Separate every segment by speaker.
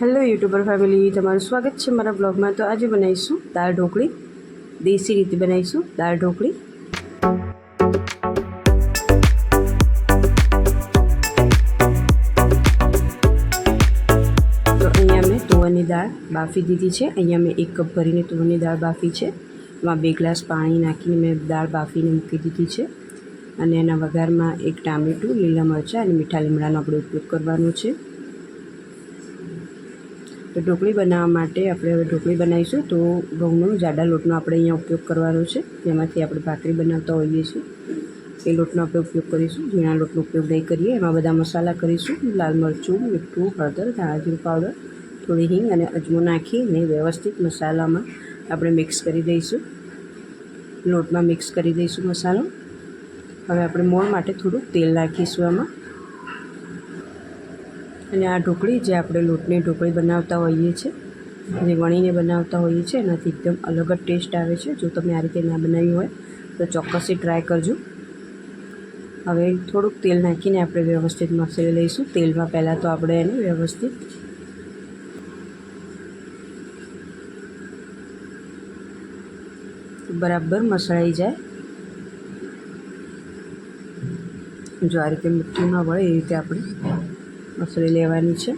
Speaker 1: Hello YouTuber family, તમારું સ્વાગત છે મારા બ્લોગમાં. તો આજે બનાવીશું દાળ ઢોકળી, દેશી રીતે બનાવીશું દાળ ઢોકળી. તો અહીંયા મેં તુવરની દાળ બાફી દીધી છે. અહીંયા મેં એક કપ ભરીને તુવરની દાળ બાફી છે. એમાં બે ગ્લાસ પાણી નાખીને મેં દાળ બાફીને મૂકી દીધી છે. અને એના વઘારમાં એક ટામેટું, લીલા મરચાં અને મીઠા લીમડાનો આપણે ઉપયોગ કરવાનો છે. તો ઢોકળી બનાવવા માટે આપણે હવે ઢોકળી બનાવીશું. તો ઘઉંનો જાડા લોટનો આપણે અહીંયા ઉપયોગ કરવાનો છે. જેમાંથી આપણે ભાખરી બનાવતા હોઈએ છીએ. એ લોટનો આપણે ઉપયોગ કરીશું. ઝીણા લોટનો ઉપયોગ નહીં કરીએ. એમાં બધા મસાલા કરીશું. લાલ મરચું, મીઠું, હળદર ધાણાજીરું પાવડર, થોડી હિંગ અને અજમો નાખીને વ્યવસ્થિત મસાલામાં આપણે મિક્સ કરી દઈશું. લોટમાં મિક્સ કરી દઈશું મસાલો. હવે આપણે મોણ માટે થોડુંક તેલ નાખીશું આમાં. અને આ ઢોકળી જે આપણે લોટની ઢોકળી બનાવતા હોઈએ છીએ, જે વણીને બનાવતા હોઈએ છીએ, એનાથી એકદમ અલગ જ ટેસ્ટ આવે છે. જો તમે આ રીતે ના બનાવી હોય, તો ચોક્કસથી ટ્રાય કરજો. હવે થોડુંક તેલ નાખીને આપણે વ્યવસ્થિત મસળી લઈશું. તેલમાં પહેલાં તો આપણે એને વ્યવસ્થિત બરાબર મસળાઈ જાય. જો આ રીતે મીઠું ન વળે એ રીતે આપણે મસળી લેવાની છે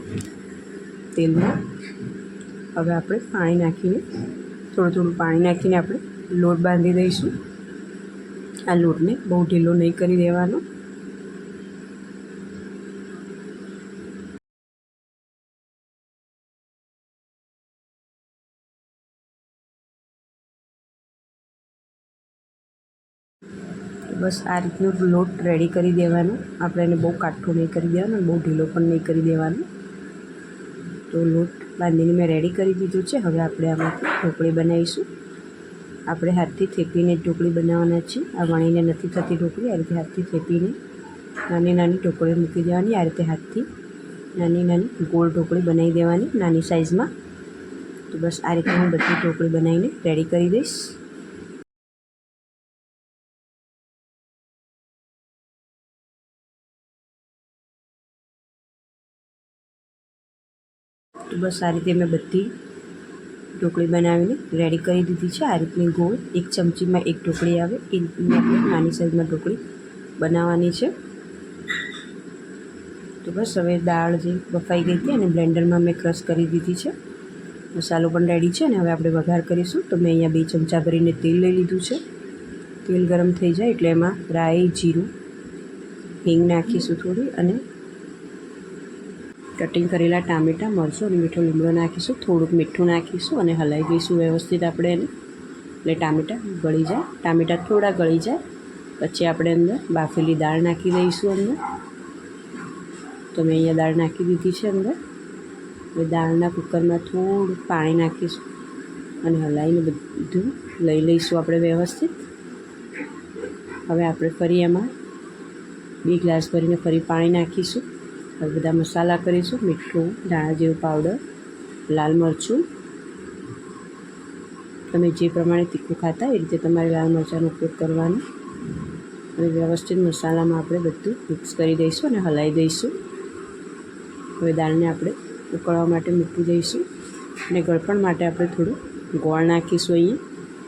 Speaker 1: તેલમાં. હવે આપણે પાણી નાખીને, થોડું થોડું પાણી નાખીને આપણે લોટ બાંધી દઈશું. આ લોટને બહુ ઢીલો નહીં કરી દેવાનો. બસ આ રીતનું લોટ રેડી કરી દેવાનો. આપણે એને બહુ કાઠો નહીં કરી દેવાનો બહુ ઢીલો પણ નહીં કરી દેવાનો. તો લોટ બાંધીને મેં રેડી કરી દીધું છે. હવે આપણે આમાંથી ઢોકળી બનાવીશું. આપણે હાથથી થેપીને ઢોકળી બનાવવાના છે આ વણીને નથી થતી ઢોકળી, આ રીતે હાથથી થેપીને નાની નાની ઢોકળી મૂકી દેવાની. આ રીતે હાથથી નાની નાની ગોળ ઢોકળી બનાવી દેવાની નાની સાઇઝમાં તો બસ આ રીતે હું બધી ઢોકળી બનાવીને રેડી કરી દઈશ. તો બસ આ રીતે મેં બધી ઢોકળી બનાવીને રેડી કરી દીધી છે. આ રીતની ગોળ એક ચમચીમાં એક ઢોકળી આવે. એ રીતની આપણે નાની સાઈઝમાં ઢોકળી બનાવવાની છે. તો બસ હવે દાળ જે બફાઈ ગઈ હતી અને બ્લેન્ડરમાં મેં ક્રશ કરી દીધી છે. મસાલો પણ રેડી છે અને હવે આપણે વઘાર કરીશું. તો મેં અહીંયા બે ચમચા ભરીને તેલ લઈ લીધું છે. તેલ ગરમ થઈ જાય એટલે એમાં રાઈ, જીરું હિંગ નાખીશું થોડી અને કટિંગ કરેલા ટામેટાં, મરચું અને મીઠો લીમડો નાખીશું. થોડુંક મીઠું નાખીશું અને હલાવી દઈશું વ્યવસ્થિત આપણે એને. એટલે ટામેટાં ગળી જાય. ટામેટાં થોડા ગળી જાય. પછી આપણે અંદર બાફેલી દાળ નાખી દઈશું અંદર. તો મેં અહીંયા દાળ નાખી દીધી છે અંદર. હવે દાળના કુકરમાં થોડું પાણી નાખીશું અને હલાવીને બધું લઈ લઈશું આપણે વ્યવસ્થિત. હવે આપણે ફરી એમાં બે ગ્લાસ ભરીને ફરી પાણી નાખીશું. હવે બધા મસાલા કરીશું, મીઠું, ધાણા જેવું પાવડર, લાલ મરચું. તમે જે પ્રમાણે તીખું ખાતા એ રીતે તમારે લાલ મરચાંનો ઉપયોગ કરવાનો. અને વ્યવસ્થિત મસાલામાં આપણે બધું મિક્સ કરી દઈશું અને હલાવી દઈશું. હવે દાળને આપણે ઉકળવા માટે મૂકી દઈશું. અને ગળપણ માટે આપણે થોડું ગોળ નાખીશું અહીંયા.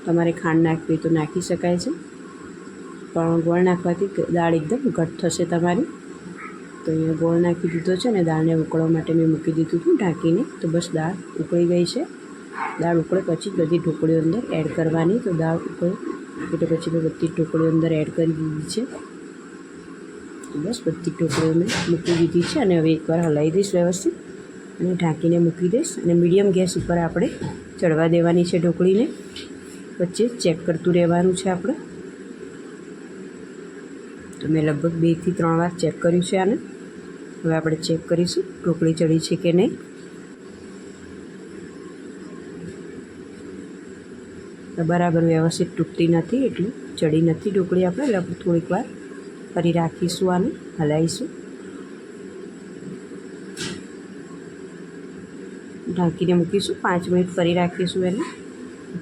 Speaker 1: તમારે ખાંડ નાખવી તો નાખી શકાય છે. પણ ગોળ નાખવાથી દાળ એકદમ ઘટ થશે તમારી. તો અહીંયા ગોળ નાખી દીધો છે અને દાળને ઉકળવા માટે મેં મૂકી દીધું હતું ઢાંકીને. તો બસ દાળ ઉકળી ગઈ છે. દાળ ઉકળે પછી બધી ઢોકળીઓ અંદર એડ કરવાની. તો દાળ ઉકળે એટલે પછી મેં બધી ઢોકળીઓ અંદર એડ કરી દીધી છે. બસ બધી ઢોકળીઓ મેં મૂકી દીધી છે અને હવે એકવાર હલાવી દઈશ વ્યવસ્થિત. અને ઢાંકીને મૂકી દઈશ. અને મીડિયમ ગેસ ઉપર આપણે ચડવા દેવાની છે ઢોકળીને. વચ્ચે ચેક કરતું રહેવાનું છે આપણે. તો મેં લગભગ બેથી ત્રણ વાર ચેક કર્યું છે આને. હવે આપણે ચેક કરીશું, ઢોકળી ચડી છે કે નહીં. બરાબર વ્યવસ્થિત તૂટતી નથી, એટલે ચડી નથી ઢોકળી આપણે. એટલે થોડીક વાર ફરી રાખીશું આને, હલાવીશું. ઢાંકીને મૂકીશું, પાંચ મિનિટ ફરી રાખીશું એને.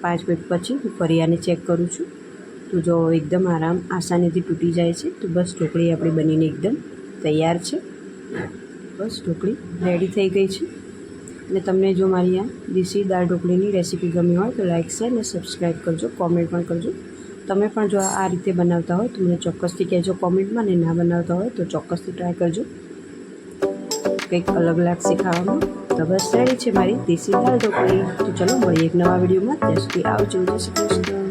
Speaker 1: પાંચ મિનિટ પછી હું ફરી આને ચેક કરું છું. તો જો એકદમ આરામ આસાનીથી તૂટી જાય છે, તો બસ ઢોકળી આપણી બનીને એકદમ તૈયાર છે. બસ, ઢોકળી રેડી થઈ ગઈ છે. અને તમને જો મારી આ દેશી દાળ ઢોકળીની રેસીપી ગમી હોય તો લાઇક શેર અને સબસ્ક્રાઈબ કરજો કોમેન્ટ પણ કરજો. તમે પણ જો આ રીતે બનાવતા હોય તો મને ચોક્કસથી કહેજો કોમેન્ટમાં ને ના બનાવતા હોય તો ચોક્કસથી ટ્રાય કરજો. કંઈક અલગ લાગશે ખાવામાં. તો બસ રેડી છે મારી દેશી દાળ ઢોકળી. તો ચલો, મળીએ એક નવા વિડીયોમાં ત્યાં સુધી આવજો. જય શ્રી કૃષ્ણ.